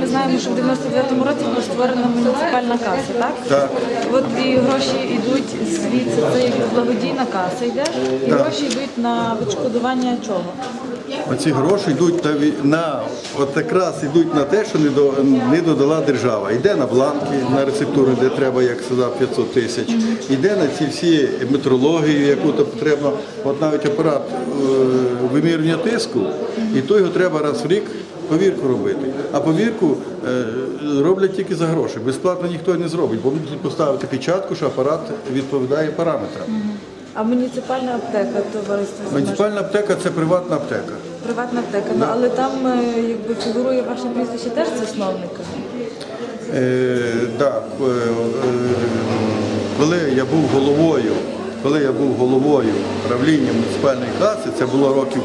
ми знаємо, що в 99-му році була створена муніципальна каса, так? Так. От і гроші йдуть звідси, це як благодійна каса йде, і Так. гроші йдуть на відшкодування чого? Оці гроші йдуть на, ві- на от якраз йдуть на те, що не, до, не додала держава. Йде на бланки, на рецептуру, де треба, як сказав, 500 тисяч. Йде на ці всі метрології, яку то потрібно. От навіть апарат е, вимірювання тиску, і то його треба раз в рік повірку робити. А повірку е, роблять тільки за гроші. Безплатно ніхто не зробить, бо мусить поставити печатку, що апарат відповідає параметрам. А муніципальна аптека товариство Муніципальна аптека це приватна аптека. приватна аптека. Ну але там е, якби фігурує ваше прізвище теж засновника. Е, да, е, е, коли я був головою, коли я був головою правління муніципальної каси, це було років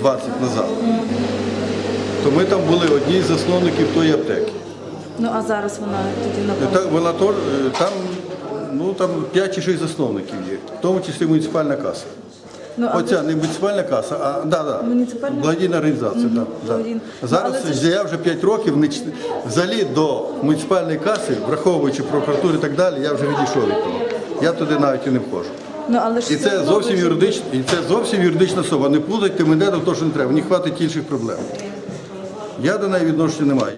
20 назад, то ми там були одні з засновників тої аптеки. Ну а зараз вона тоді Та, напевно. вона то, е, там, ну, там 5 чи 6 засновників є, в тому числі муніципальна каса. Ну, Оця не муніципальна каса, а да, да, Муніципальна? благодійна організація. да, да. благодійна. Ну, Зараз це я вже 5 років не взагалі до муніципальної каси, враховуючи прокуратуру і так далі, я вже відійшов від того. Я туди навіть і не вхожу. Ну але ж І це зовсім юридична, і це зовсім юридична особа. Не плутайте мене до того, що не треба. Мені хватить інших проблем. Я до неї відношення не маю.